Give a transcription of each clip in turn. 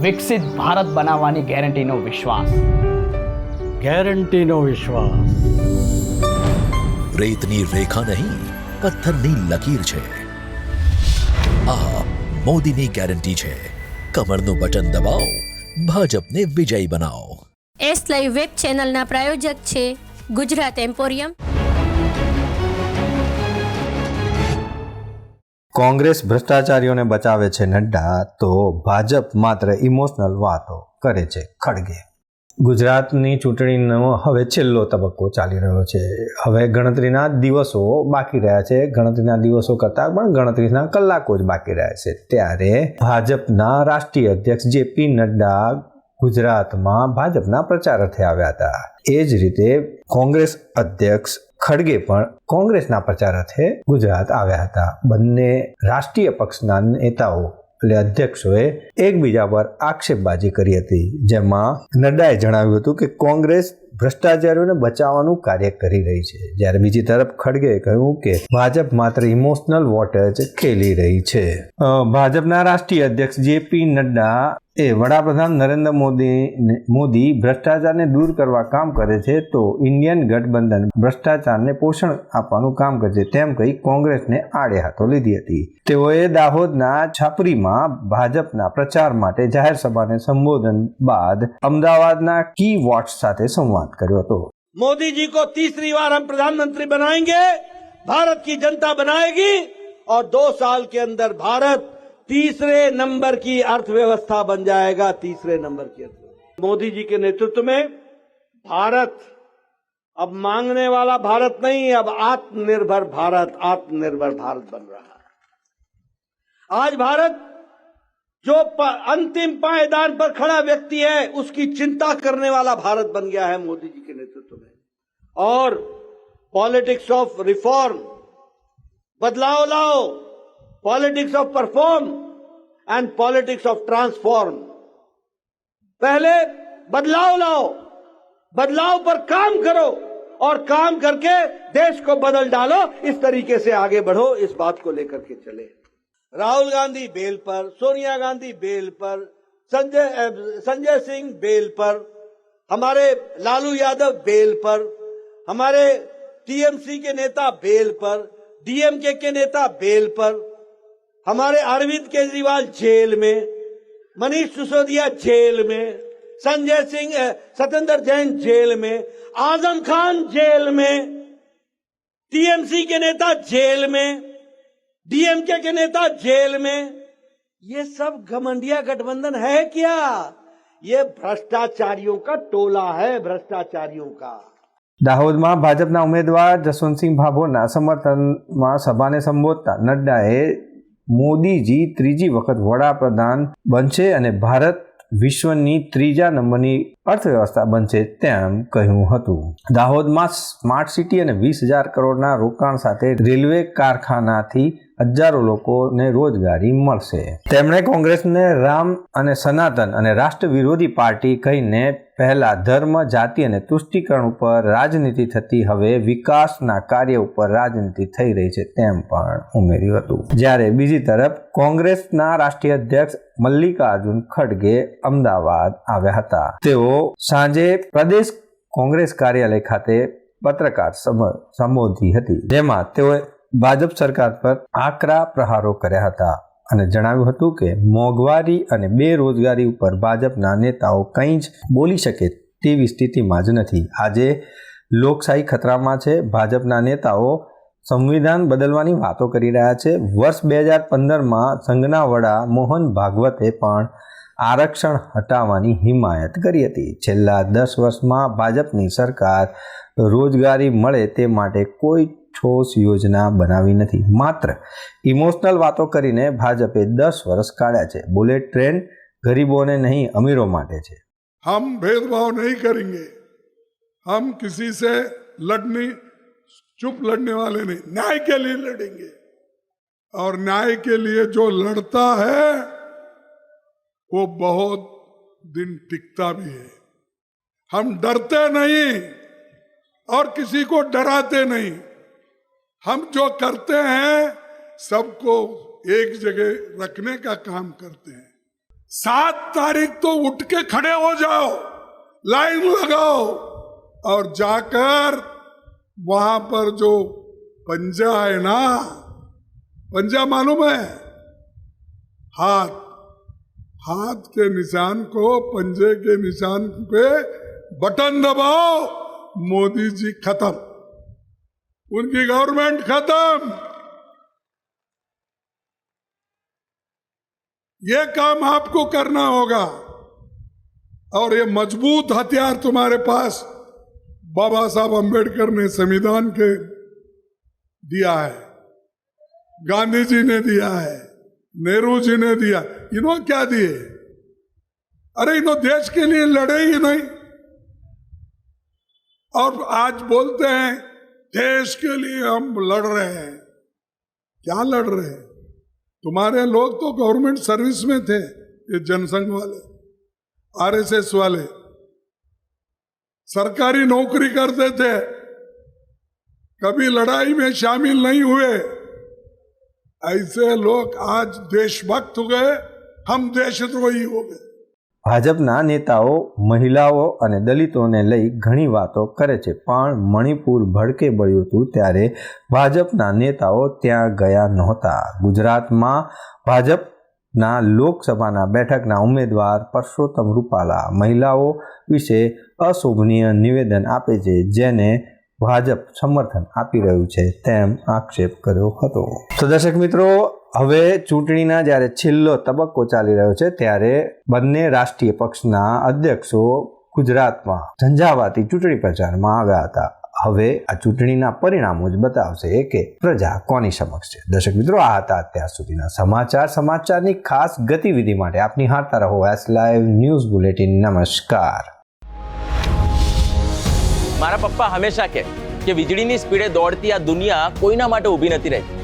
વિકસિત ભારત બનાવવાની ગેરંટીનો વિશ્વાસ. ગેરંટીનો વિશ્વાસ. રેતની રેખા નહીં પથ્થરની લકીર છે. આ મોદીની ગેરંટી છે. કમરનું બટન દબાવો ભાજપને વિજયી બનાવો. એસ લાઈવ વેબ ચેનલના પ્રાયોજક છે ગુજરાત એમ્પોરિયમ. કોંગ્રેસ ભ્રષ્ટાચારીઓને બચાવે છે નડ્ડા, તો ભાજપ માત્ર ઇમોશનલ વાતો કરે છે ખડગે. ગુજરાતની ચૂંટણીનો હવે છેલ્લો તબક્કો ચાલી રહ્યો છે. હવે ગણતરીના દિવસો બાકી રહ્યા છે. ગણતરીના દિવસો કરતાં પણ ગણતરીના કલાકો જ બાકી રહ્યા છે. ત્યારે ભાજપના રાષ્ટ્રીય અધ્યક્ષ જેપી નડ્ડા ગુજરાતમાં ભાજપના પ્રચાર અર્થે આવ્યા હતા. એ જ રીતે કોંગ્રેસ અધ્યક્ષ ખડગે પણ કોંગ્રેસના પ્રચાર અર્થે ગુજરાત આવ્યા હતા. બંને રાષ્ટ્રીય પક્ષના નેતાઓ એટલે અધ્યક્ષોએ એકબીજા પર આક્ષેપબાજી કરી હતી. જેમાં નડ્ડાએ જણાવ્યું હતું કે કોંગ્રેસ ભ્રષ્ટાચારીઓને બચાવવાનું કાર્ય કરી રહી છે. જ્યારે બીજી તરફ ખડગે કહ્યું કે ભાજપ માત્ર ઇમોશનલ વોટર જ ખેલી રહી છે. ભાજપના રાષ્ટ્રીય અધ્યક્ષ જેપી નડ્ડા એ વડાપ્રધાન નરેન્દ્ર મોદી મોદી ભ્રષ્ટાચારને દૂર કરવા કામ કરે છે તો ઇન્ડિયન ગઠબંધન ભ્રષ્ટાચારને પોષણ આપવાનું કામ કરે છે તેમ કહી કોંગ્રેસને આડે હાથો લીધી હતી તેઓએ દાહોદના છાપરીમાં ભાજપના પ્રચાર માટે જાહેર સભાને સંબોધન બાદ અમદાવાદના કી વોટ્સ સાથે સંવાદ કર્યો હતો मोदी जी को तीसरी बार हम प्रधानमंत्री बनाएंगे भारत की जनता बनाएगी और दो साल के अंदर भारत तीसरे नंबर की अर्थव्यवस्था बन जाएगा तीसरे नंबर की अर्थव्यवस्था। मोदी जी के नेतृत्व में भारत, अब मांगने वाला भारत नहीं, अब आत्मनिर्भर भारत आत्मनिर्भर भारत बन रहा है। आज भारत जो अंतिम पायदान पर खड़ा व्यक्ति है, उसकी चिंता करने वाला भारत बन गया है मोदी जी के नेतृत्व में। और पॉलिटिक्स ऑफ़ रिफॉर्म, बदलाव लाओ politics of perform and politics of transform पहले बदलाव लाओ, बदलाव पर काम करो और काम करके देश को बदल डालो, इस तरीके से आगे बढ़ो, इस बात को लेकर के चले। राहुल गांधी बेल पर, सोनिया गांधी बेल पर, संजय संजय सिंह बेल पर, हमारे लालू यादव बेल पर, हमारे टीएमसी के नेता बेल पर, डीएमके के नेता बेल पर हमारे अरविंद केजरीवाल जेल में मनीष सिसोदिया जेल में संजय सिंह अ, सत्येंद्र जैन जेल में आजम खान जेल में टीएमसी के नेता जेल में डीएमके के नेता जेल में ये सब घमंडिया गठबंधन है क्या ये भ्रष्टाचारियों का टोला है भ्रष्टाचारियों का દાહોદમાં ભાજપના ઉમેદવાર જસવંતસિંહ ભાભોરના સમર્થનમાં સભાને સંબોધતા નડ્ડાએ મોદીજી ત્રીજી વખત વડાપ્રધાન બનશે અને ભારત વિશ્વની ત્રીજા નંબરની અર્થવ્યવસ્થા બનશે તેમ કહ્યું હતું. દાહોદમાં સ્માર્ટ સિટી અને વીસ હજાર કરોડના રોકાણ સાથે રેલવે કારખાનાથી હજારો લોકોને રોજગારી મળશે. તેમણે કોંગ્રેસને રામ અને સનાતન અને રાષ્ટ્ર વિરોધી પાર્ટી કહીને પહેલા ધર્મ, જાતિ અને તુષ્ટિકરણ ઉપર રાજનીતિ થતી, હવે વિકાસના કાર્ય ઉપર રાજનીતિ થઈ રહી છે તેમ પણ ઉમેર્યું હતું. જ્યારે બીજી તરફ કોંગ્રેસના રાષ્ટ્રીય અધ્યક્ષ મલ્લિકાર્જુન ખડગે અમદાવાદ આવ્યા હતા. તેઓ સાંજે પ્રદેશ કોંગ્રેસ કાર્યાલય ખાતે પત્રકાર સંબોધી હતી. જેમાં તેઓએ ભાજપ સરકાર પર આકરા પ્રહારો કર્યા હતા. અને જણાવ્યું હતું કે મોંઘવારી અને બેરોજગારી ઉપર ભાજપના નેતાઓ કંઈ જ બોલી શકે તેવી સ્થિતિમાં જ નથી. આજે લોકશાહી ખતરામાં છે. ભાજપના નેતાઓ સંવિધાન બદલવાની વાતો કરી રહ્યા છે. વર્ષ બે હજાર પંદરમાં સંઘના વડા મોહન ભાગવતે પણ આરક્ષણ હટાવવાની હિમાયત કરી હતી. છેલ્લા દસ વર્ષમાં ભાજપની સરકાર રોજગારી મળે તે માટે કોઈ ઠોસ યોજના બનાવી નથી માત્ર ઇમોશનલ વાતો કરીને ભાજપે દસ વર્ષ કાઢ્યા છે બુલેટ ટ્રેન ગરીબોને નહીં અમીરો માટે છે हम भेदभाव नहीं करेंगे हम किसी से लड़ने चुप लड़ने वाले नहीं न्याय के लिए लड़ेंगे और न्याय के लिए जो लड़ता है वो बहुत दिन टिकता भी है हम डरते नहीं और किसी को डराते नहीं हम जो करते हैं, सबको एक जगह रखने का काम करते हैं। सात तारीख तो उठ के खड़े हो जाओ, लाइन लगाओ और जाकर वहाँ पर जो पंजा है ना, पंजा मालूम है? हाथ हाथ के निशान को, पंजे के निशान पे बटन दबाओ, मोदी जी खत्म। उनकी गवर्नमेंट खत्म। ये काम आपको करना होगा। और ये मज़बूत हथियार तुम्हारे पास बाबा साहब अंबेडकर ने संविधान के दिया है। गांधी जी ने दिया है। नेहरू जी ने दिया। इन्हों क्या दिए? अरे इन्हों देश के लिए लड़े ही नहीं। और आज बोलते हैं देश के लिए हम लड़ रहे हैं। क्या लड़ रहे हैं? तुम्हारे लोग तो गवर्नमेंट सर्विस में थे, ये जनसंघ वाले, आरएसएस वाले। सरकारी नौकरी करते थे, कभी लड़ाई में शामिल नहीं हुए। ऐसे लोग आज देशभक्त हो गए, हम देशद्रोही हो गए। ભાજપના નેતાઓ, મહિલાઓ અને દલિતોને લઈ ઘણી વાતો કરે છે. પણ મણિપુર ભડકે બળ્યું હતું ત્યારે ભાજપના નેતાઓ ત્યાં ગયા નહોતા. ગુજરાતમાં ભાજપના લોકસભાના બેઠકના ઉમેદવાર પરસોત્તમ રૂપાલા મહિલાઓ વિશે અશોભનીય નિવેદન આપે છે, જેને ભાજપ સમર્થન આપી રહ્યું છે તેમ આક્ષેપ કર્યો હતો. તો દર્શક મિત્રો હવે ચૂંટણીના જ્યારે છેલ્લો તબક્કો ચાલી રહ્યો છે, ત્યારે બંને રાષ્ટ્રીય પક્ષના અધ્યક્ષો ગુજરાતમાં ઝંઝાવાતી ચૂંટણી પ્રચારમાં આવ્યા હતા. હવે આ ચૂંટણીના પરિણામો જ બતાવશે કે પ્રજા કોની સમક્ષ છે. દર્શક મિત્રો, આ હતા અત્યાર સુધીના સમાચાર. સમાચારની ખાસ ગતિવિધિ માટે આપની હારતા રહો એસ લાઈવ ન્યૂઝ બુલેટિન. નમસ્કાર. મારા પપ્પા હંમેશા કે વીજળીની સ્પીડે દોડતી આ દુનિયા કોઈના માટે ઊભી નથી રહી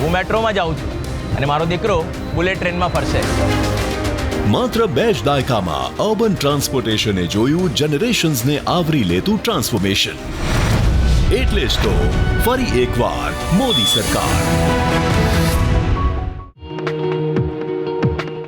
હું મેટ્રોમાં જાઉં છું અને મારો દીકરો બુલેટ ટ્રેનમાં ફરશે. માત્ર બે જ દાયકામાં અર્બન ટ્રાન્સપોર્ટેશને જોયું, જનરેશન્સને આવરી લેતું ટ્રાન્સફોર્મેશન. એટલે જ તો ફરી એકવાર મોદી સરકાર.